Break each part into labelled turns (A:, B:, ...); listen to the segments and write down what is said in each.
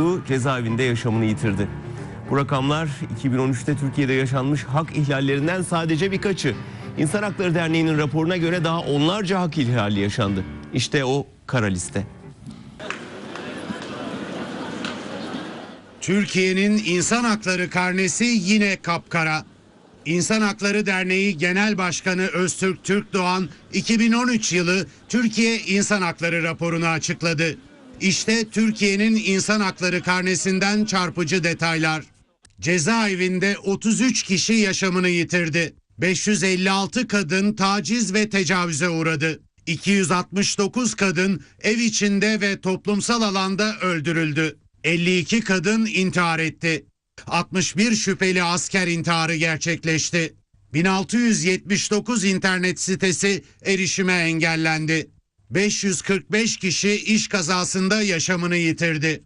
A: tutuklu cezaevinde yaşamını yitirdi. Bu rakamlar 2013'te Türkiye'de yaşanmış hak ihlallerinden sadece birkaçı. İnsan Hakları Derneği'nin raporuna göre daha onlarca hak ihlali yaşandı. İşte o kara liste.
B: Türkiye'nin insan hakları karnesi yine kapkara. İnsan Hakları Derneği Genel Başkanı Öztürk Türkdoğan 2013 yılı Türkiye İnsan Hakları raporunu açıkladı. İşte Türkiye'nin insan hakları karnesinden çarpıcı detaylar. Cezaevinde 33 kişi yaşamını yitirdi. 556 kadın taciz ve tecavüze uğradı. 269 kadın ev içinde ve toplumsal alanda öldürüldü. 52 kadın intihar etti. 61 şüpheli asker intiharı gerçekleşti. 1679 internet sitesi erişime engellendi. 545 kişi iş kazasında yaşamını yitirdi.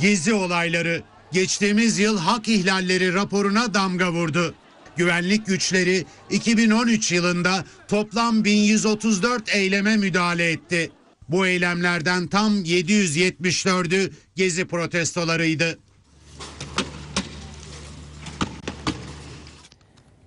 B: Gezi olayları geçtiğimiz yıl hak ihlalleri raporuna damga vurdu. Güvenlik güçleri 2013 yılında toplam 1134 eyleme müdahale etti. Bu eylemlerden tam 774'ü gezi protestolarıydı.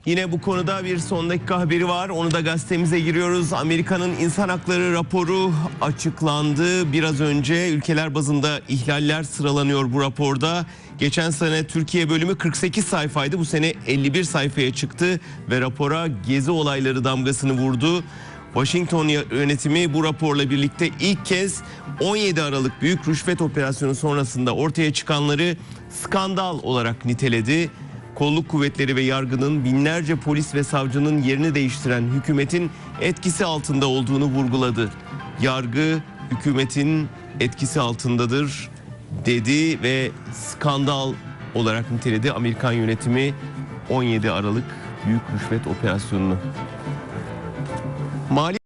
A: Yine bu konuda bir son dakika haberi var. Onu da gazetemize giriyoruz. Amerika'nın insan hakları raporu açıklandı. Biraz önce ülkeler bazında ihlaller sıralanıyor bu raporda. Geçen sene Türkiye bölümü 48 sayfaydı. Bu sene 51 sayfaya çıktı ve rapora gezi olayları damgasını vurdu. Washington yönetimi bu raporla birlikte ilk kez 17 Aralık büyük rüşvet operasyonu sonrasında ortaya çıkanları skandal olarak niteledi kolluk kuvvetleri ve yargının binlerce polis ve savcının yerini değiştiren hükümetin etkisi altında olduğunu vurguladı. Yargı hükümetin etkisi altındadır dedi ve skandal olarak niteledi Amerikan yönetimi 17 Aralık büyük rüşvet operasyonunu. Mali